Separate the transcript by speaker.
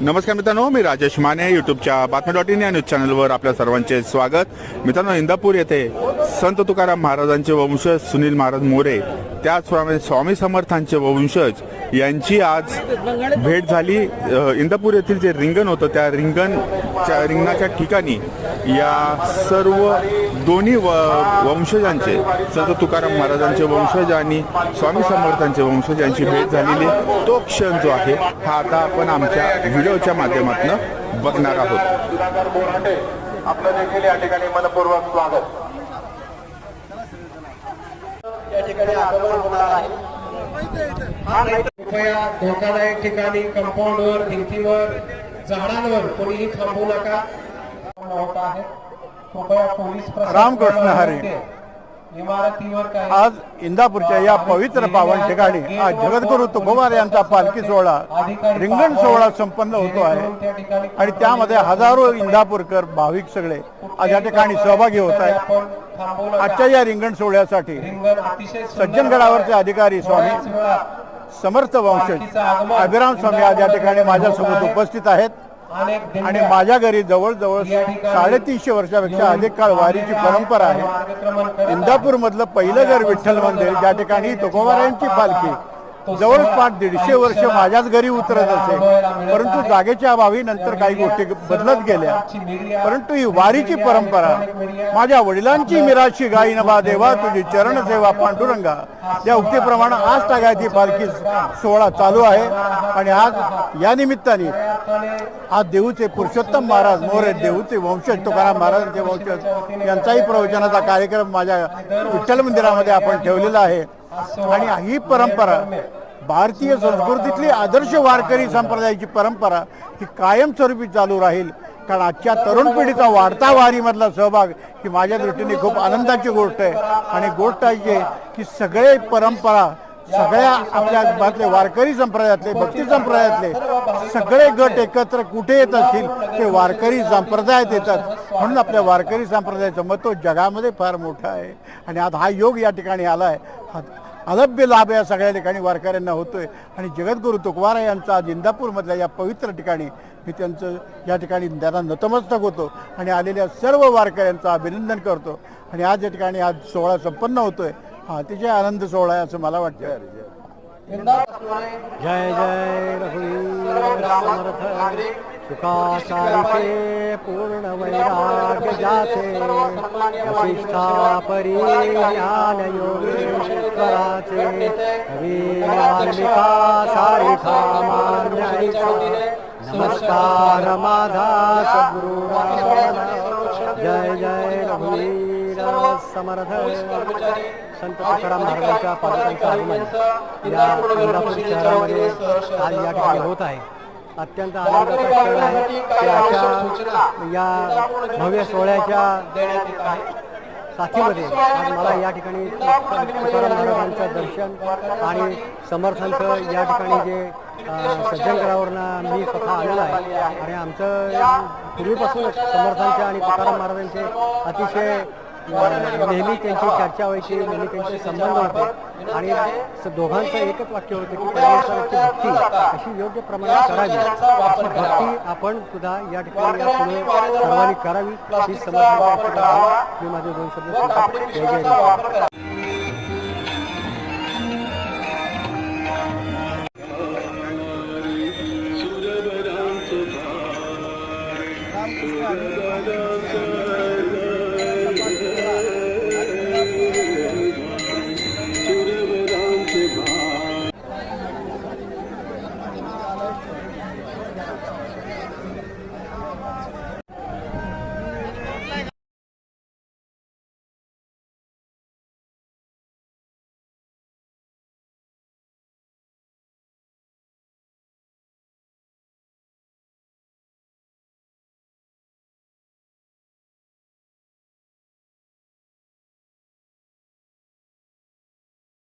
Speaker 1: नमस्कार मित्रांनो मी राजेश माने युट्यूबच्या बातमी डॉट इन या न्यूज चॅनलवर आपल्या सर्वांचे स्वागत. मित्रांनो इंदापूर येथे संत तुकाराम महाराजांचे वंशज सुनील महाराज मोरे त्याचप्रमाणे स्वामी समर्थांचे वंशज यांची आज भेट झाली. इंदापूर येथील जे रिंगण होतं त्या रिंगणच्या रिंगणाच्या ठिकाणी या सर्व दोन्ही व वंशजांचे संत तुकाराम महाराजांचे वंशज आणि स्वामी समर्थांचे वंशज यांची भेट झालेली तो क्षण जो आहे हा आता आपण आमच्या व्हिडिओच्या माध्यमातून बघणार आहोत.
Speaker 2: सुधाकर बोराटे आपलं देखील या ठिकाणी मनपूर्वक स्वागत. या ठिकाणी आगमन होणार आहे.
Speaker 3: कृपया धोकादायक ठिकाणी कंपाऊंडवर भिंतीवर झाडांवर कोणीही थांबू नका. होत आहे. कृपया पोलीस प्रशासन
Speaker 4: रामकृष्ण हरी. आज इंदापूरच्या या पवित्र पावन ठिकाणी आज जगद्गुरु तुकोबार यांचा पालखी सोहळा रिंगण सोहळा संपन्न होतो आहे. आणि त्यामध्ये हजारो इंदापूरकर भाविक सगळे आज या ठिकाणी सहभागी होत आहेत. आजच्या या रिंगण सोहळ्यासाठी सज्जनगडावरचे अधिकारी स्वामी समर्थ वंशज अभिराम स्वामी आज या ठिकाणी माझ्यासोबत उपस्थित आहेत. आणि माझ्या घरी जवळजवळ साडेतीनशे वर्षापेक्षा अधिक काळ वारीची परंपरा आहे. इंदापूर मधलं पहिलं घर विठ्ठल मंदिर ज्या ठिकाणी तुकोबारायांची पालखी जवळपास दीडशे वर्ष माझ्याच घरी उतरत असे. परंतु जागेच्या अभावी नंतर काही गोष्टी बदलत गेल्या. परंतु ही वारीची परंपरा माझ्या वडिलांची मिराशी गायी नभा देवा तुझी चरण सेवा पांडुरंगा या उक्तीप्रमाणे आज टाकायची पालखी सोहळा चालू आहे. आणि आज या निमित्ताने आज देऊचे पुरुषोत्तम महाराज मोरे देऊचे वंशज तुकाराम महाराजांचे वंशज यांचाही प्रवचनाचा कार्यक्रम माझ्या विठ्ठल मंदिरामध्ये आपण ठेवलेला आहे. आणि ही परंपरा भारतीय संस्कृतीतली आदर्श वारकरी संप्रदायाची परंपरा ही कायमस्वरूपी चालू राहील. कारण आजच्या तरुण पिढीचा वाढता वारीमधला सहभाग ही माझ्या दृष्टीने खूप आनंदाची गोष्ट आहे. आणि गोष्ट आहे की सगळे परंपरा सगळ्या आपल्या भागातले वारकरी संप्रदायातले भक्ती संप्रदायातले सगळे गट एकत्र कुठे येत असतील ते वारकरी संप्रदायात येतात. म्हणून आपल्या वारकरी संप्रदायाचं महत्त्व जगामध्ये फार मोठं आहे. आणि आज हा योग या ठिकाणी आला आहे हा अलभ्य लाभ या सगळ्या ठिकाणी वारकऱ्यांना होतोय. आणि जगद्गुरु तुकवारा यांचा आज इंदापूरमधल्या या पवित्र ठिकाणी मी त्यांचं या ठिकाणी त्यांना नतमस्तक होतो. आणि आलेल्या सर्व वारकऱ्यांचं अभिनंदन करतो. आणि आज या ठिकाणी आज सोहळा संपन्न होतोय. हा तिचे आनंद सोहळा आहे असं मला वाटतं.
Speaker 5: जय जय रघुवीर समर्थ सुखा पूर्ण वैराग्य जाते। वशिष्ठा परी ज्ञान योगेश्वराचे कवी वाल्मिका सारिखा मान्य नमस्कार माधा सद्गुरु जय जय रघुवीर समर्थ। संत तुकाराम महाराजांच्या पादकांचं आगमन या इंदापूर शहरामध्ये आज या ठिकाणी होत आहे. अत्यंत आनंदाचा आहे की या भव्य सोहळ्याच्या साथीमध्ये आज मला या ठिकाणी तुकाराम महाराजांचं दर्शन आणि समर्थांचं या ठिकाणी जे सज्जनगडावरनं मी स्वतः आलेलो आहे आणि आमचं पूर्वीपासून समर्थांचे आणि तुकाराम महाराजांचे अतिशय नेहमी त्यांची चर्चा व्हायची नेहमी त्यांचे संबंध होते. आणि दोघांचं एकच वाक्य होतं की परमेश्वराची भक्ती अशी योग्य प्रमाणात करावी. अशी भक्ती आपण सुद्धा या ठिकाणी या सर्वांनी करावी ही समर्थांची मी माझे दोन शब्द सांगतो. जय